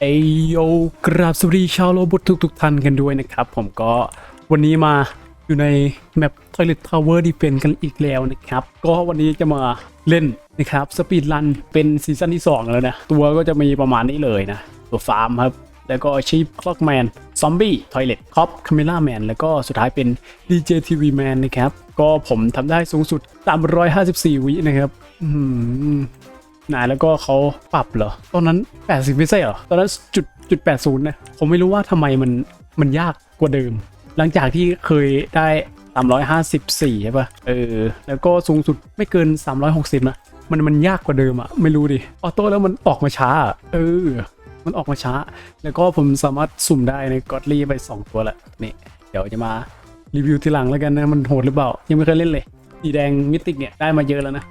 เอโยกราบสวัสดีชาวโลบุตทุกๆท่านกันด้วยนะครับ ผมก็วันนี้มาอยู่ในแมป Toilet Tower Defense กันอีกแล้วนะครับ ก็วันนี้จะมาเล่นนะครับสปีดรันเป็นซีซั่นที่ 2 แล้วนะ ตัวก็จะมีประมาณนี้เลยนะ ตัวฟาร์มครับ แล้วก็ชีพคล็อกแมนซอมบี้ทอยเลตคอปคาเมล่าแมนแล้วก็สุดท้ายเป็น DJ TV Man นะครับ ก็ผมทำได้สูงสุด 354 วินะครับ นายแล้วก็เขาปรับเหรอ ตอนนั้น 80ไม่ใช่เหรอ ตอนนั้นจุดจุด80นะ ผมไม่รู้ว่าทำไมมันมันยากกว่าเดิม หลังจากที่เคยได้354ใช่ปะเออ แล้วก็สูงสุดไม่เกิน 360 นะ มันมันยากกว่าเดิมอะไม่รู้ดิ ออโต้แล้วมันออกมาช้า เออ มันออกมาช้า แล้วก็ผมสามารถสุ่มได้ในกอดลี่ไป 2 ตัวแหละ นี่ เดี๋ยวจะมารีวิวทีหลังแล้วกันนะ มันโหดหรือเปล่า ยังไม่เคยเล่นเลยสีแดงมิติกเนี่ยได้มาเยอะแล้วนะ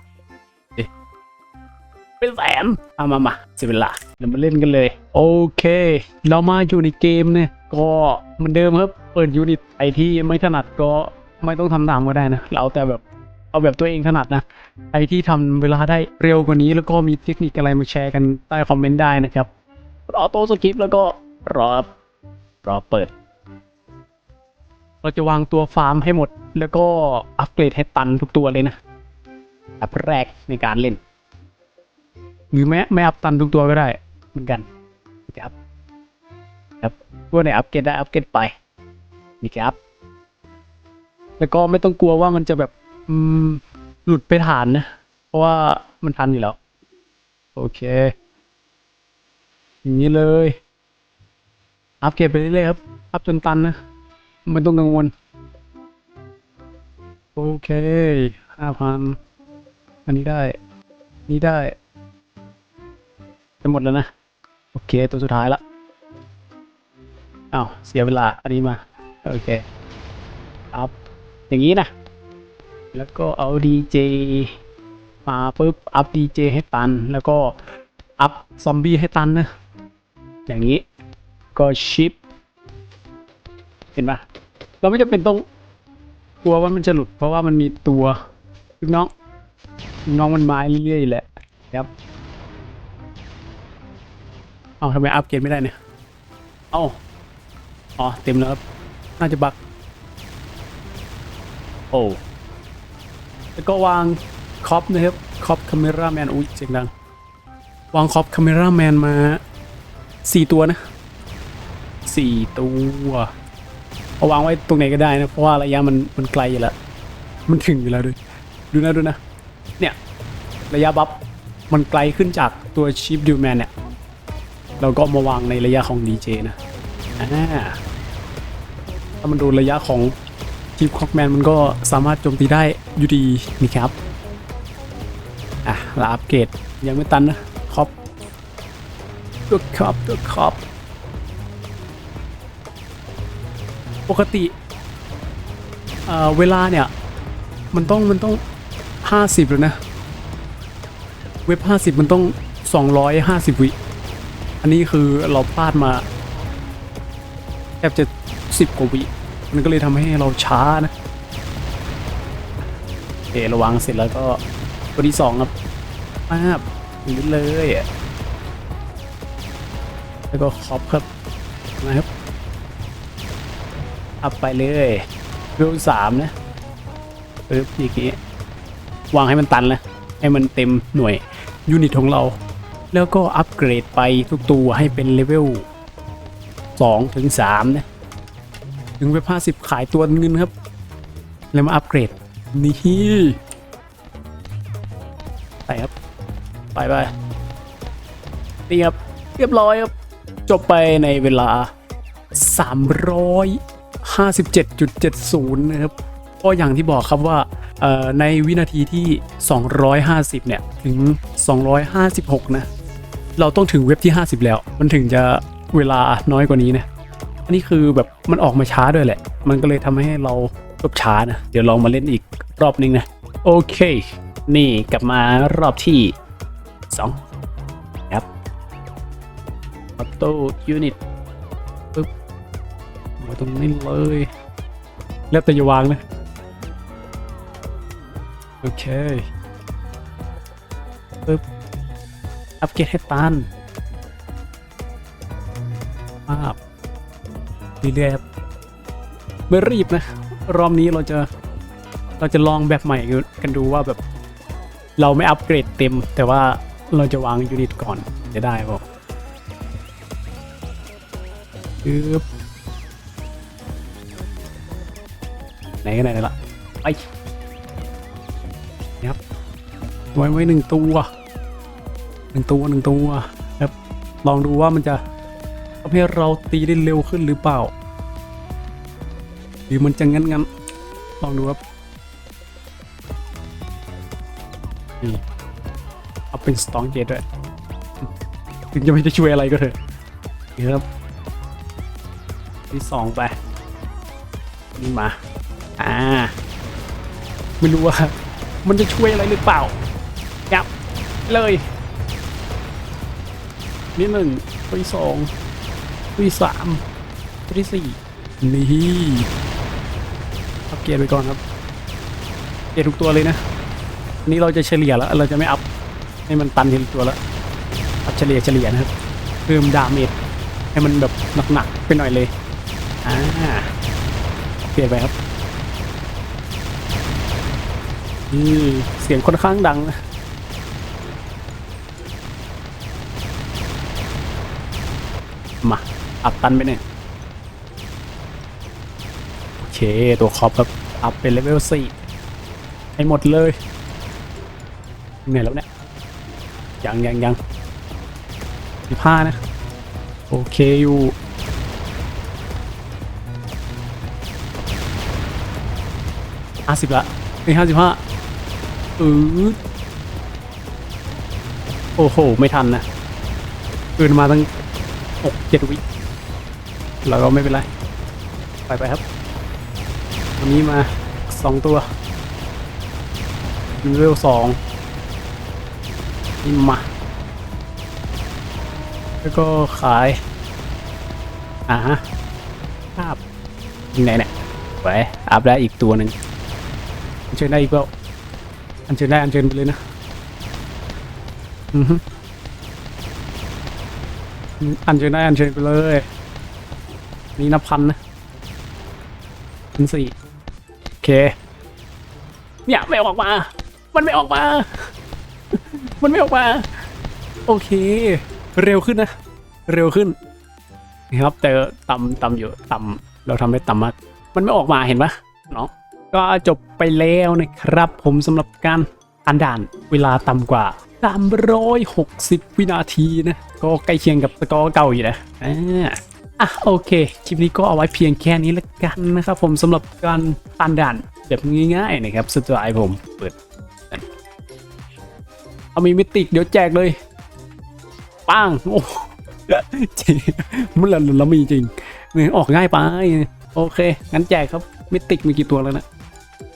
เป็นแสนเอามามาเสียเวลาเดี๋ยวมาเล่นกันเลย โอเค เรามาอยู่ในเกมเนี่ย ก็เหมือนเดิมครับ เปิดยูนิตไอที่ไม่ถนัดก็ไม่ต้องทำตามก็ได้นะ เราแต่แบบเอาแบบตัวเองถนัดนะไอที่ทำเวลาได้เร็วกว่านี้ แล้วก็มีเทคนิคอะไรมาแชร์กันใต้คอมเมนต์ได้นะครับรอโต้สคริปต์แล้วก็รอรอเปิด เราจะวางตัวฟาร์มให้หมด แล้วก็อัปเกรดให้ตันทุกตัวเลยนะอันแรกในการเล่น หรือไม่ไม่อัพตันทุกตัวก็ได้เหมือนกันนะครับครับตัวไหนอัพเกรดได้อัพเกรดไปนี่ครับแล้วก็ไม่ต้องกลัวว่ามันจะแบบอืมหลุดไปฐานนะ เพราะว่ามันทันอยู่แล้ว โอเค อย่างนี้เลย อัพเกรดไปเรื่อยๆครับ อัพจนตันนะ ไม่ต้องกังวล โอเคห้าพันอันนี้ได้ นี่ได้ จะหมดแล้วนะ โอเค ตัวสุดท้ายละอ้าวเสียเวลา อันนี้มา โอเคอัพอย่างนี้นะ แล้วก็เอา DJ มาปุ๊บ อัพ DJ ให้ตัน แล้วก็ อัพซอมบี้ให้ตันนะ อย่างนี้ ก็ชิป เห็นปะเราไม่จำเป็นต้องกลัวว่ามันจะหลุด เพราะว่ามันมีตัวลูกน้อง น้องมันไมาเรื่อยๆแหละครับ เอาทำไมอัพเกรดไม่ได้เนี่ย เอาอ๋อ เต็มแล้วครับ น่าจะบักโอ้แล้วก็วางคอปนะครับคอปคาเมราแมนอุ้ยเสียงดัง วางคอปคาเมราแมนมาสี่ตัวนะสี่ตัวเอาวางไว้ตรงไหนก็ได้นะ เพราะว่าระยะมันมันไกลอยู่แล้ว มันถึงอยู่แล้วด้วย ดูนะดูนะ เนี่ย ระยะบัฟมันไกลขึ้นจากตัวชิปดิวแมนเนี่ย เราก็มาวางในระยะของ DJ นะถ้ามันโดนระยะของทีมคอกแมนมันก็สามารถโจมตีได้อยู่ดีนี่ครับ อะลาอัปเกรดยังไม่ตันนะคอปตัวคอปตัวคอปปกติเอ่อเวลาเนี่ย มันต้องมันต้อง 50 แล้วนะ เว็บ 50 มันต้อง 250 วิ อันนี้คือเราพลาดมาแทบจะสิบกว่าวิมันก็เลยทำให้เราช้านะโอเคระวังเสร็จแล้วก็ตัวที่สองครับมาบอย่างนี้เลยแล้วก็คอปครับนะครับอัพไปเลยเวลสามนะปึ๊บอย่างงี้วางให้มันตันเลยให้มันเต็มหน่วยยูนิตของเรา แล้วก็อัปเกรดไปทุกตัวให้เป็นเลเวล2ถึง3นะถึงเว็บ50 ขายตัวเงินครับ แล้วมาอัปเกรด นี่ไปครับ ไปไปนี่ครับ เรียบร้อยครับ จบไปในเวลา 357.70 นะครับก็อย่างที่บอกครับว่าในวินาทีที่ 250 เนี่ย ถึง 256 นะ เราต้องถึงเว็บที่ 50 แล้ว มันถึงจะเวลาน้อยกว่านี้นะอันนี้คือแบบมันออกมาช้าด้วยแหละ มันก็เลยทำให้เราจบช้านะ เดี๋ยวลองมาเล่นอีกรอบนึงนะ โอเค นี่กลับมารอบที่2ครับออโต้ยูนิตปึ๊บมาตรงนี้เลย แล้วแต่อย่าวางนะ โอเคปึ๊บ อัปเกรดให้ตันภาพเรื่อยๆครับไม่รีบนะ รอบนี้เราจะเราจะลองแบบใหม่กันดูว่าแบบเราไม่อัปเกรดเต็ม แต่ว่าเราจะวางยูนิตก่อนจะได้ป่ะปึ๊บไหนกันไหนละไปนี่ครับไว้ไว้หนึ่งตัว หนึ่งตัวหนึ่งตัวครับลองดูว่ามันจะทำให้เราตีได้เร็วขึ้นหรือเปล่า หรือมันจะงั้นงั้นลองดูครับนี่เอาเป็นสตองเกตด้วยถึงจะไม่ได้ช่วยอะไรก็เถอะนี่ครับที่สองไปนี่มา อ่า ไม่รู้ว่า มันจะช่วยอะไรหรือเปล่ายับเลย นี่หนึ่งตัวที่สองตัวที่สามตัวที่สี่นี่อัพเกียร์ไปก่อนครับ เกียร์ทุกตัวเลยนะนี่เราจะเฉลี่ยแล้ว เราจะไม่อัพให้มันตันทีละตัวแล้วอัพเฉลี่ยเฉลี่ยนะครับ เพิ่มดาเมจให้มันแบบหนักๆไปหน่อยเลยอ่าเปลี่ยนไปครับนี่เสียงค่อนข้างดังนะ มา อัพตันไปเนี่ย โอเค ตัวคอปครับ อัพเป็นเลเวลสี่ให้หมดเลยเหนื่อยแล้วเนี่ย ยังยังยังสิบห้านะ โอเคอยู่ห้าสิบละนี่ห้าสิบห้าอือโอ้โห ไม่ทันนะเกินมาตั้ง หกเจ็ดวิแล้วก็ไม่เป็นไร ไปไปครับ วันนี้มาสองตัวเลเวลสองนี่มาแล้วก็ขายอ่าฮะภาพไหนเนี่ยไปอัพได้อีกตัวหนึ่งอันเชิญได้อีกเปล่าอันเชิญได้อันเชิญไปเลยนะ อือฮึ อันเชิญได้อันเชิญไปเลย นี่นับพันนะพันสี่โอเค เนี่ยไม่ออกมา มันไม่ออกมา มันไม่ออกมา โอเค เร็วขึ้นนะ เร็วขึ้นนะครับ แต่ต่ำต่ำอยู่ต่ำเราทำได้ต่ำมาก มันไม่ออกมาเห็นปะเนาะก็จบไปแล้วนะครับ ผมสำหรับการอ่านด่านเวลาต่ำกว่า 360 วินาทีนะ ก็ใกล้เคียงกับสกอร์เก่าอยู่นะอ่าอะโอเค คลิปนี้ก็เอาไว้เพียงแค่นี้ละกันนะครับผมสำหรับการอ่านด่านแบบง่ายๆนะครับสุดท้ายผมเปิดเอามีมิติกเดี๋ยวแจกเลยปังโอ้จริงมันละละมีจริงมีออกง่ายไป โอเค งั้นแจกครับมิติกมีกี่ตัวแล้วนะ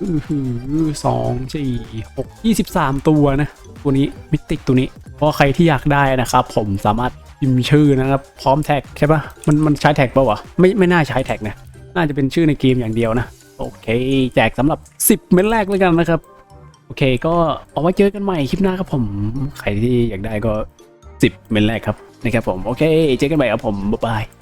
อือหือสองสี่หกยี่สิบสามตัวนะ ตัวนี้มิติกตัวนี้ เพราะใครที่อยากได้นะครับ ผมสามารถพิมพ์ชื่อนะครับ พร้อมแท็กใช่ปะมันมันใช้แท็กปะวะไม่ไม่น่าใช้แท็กนะ น่าจะเป็นชื่อในเกมอย่างเดียวนะ โอเค แจกสำหรับ 10 เม็ดแรกแล้วกันนะครับ โอเค ก็เอาไว้เจอกันใหม่คลิปหน้าครับผม ใครที่อยากได้ก็ 10 เม็ดแรกครับนะครับผม โอเค เจอกันใหม่ครับผม บ๊ายบาย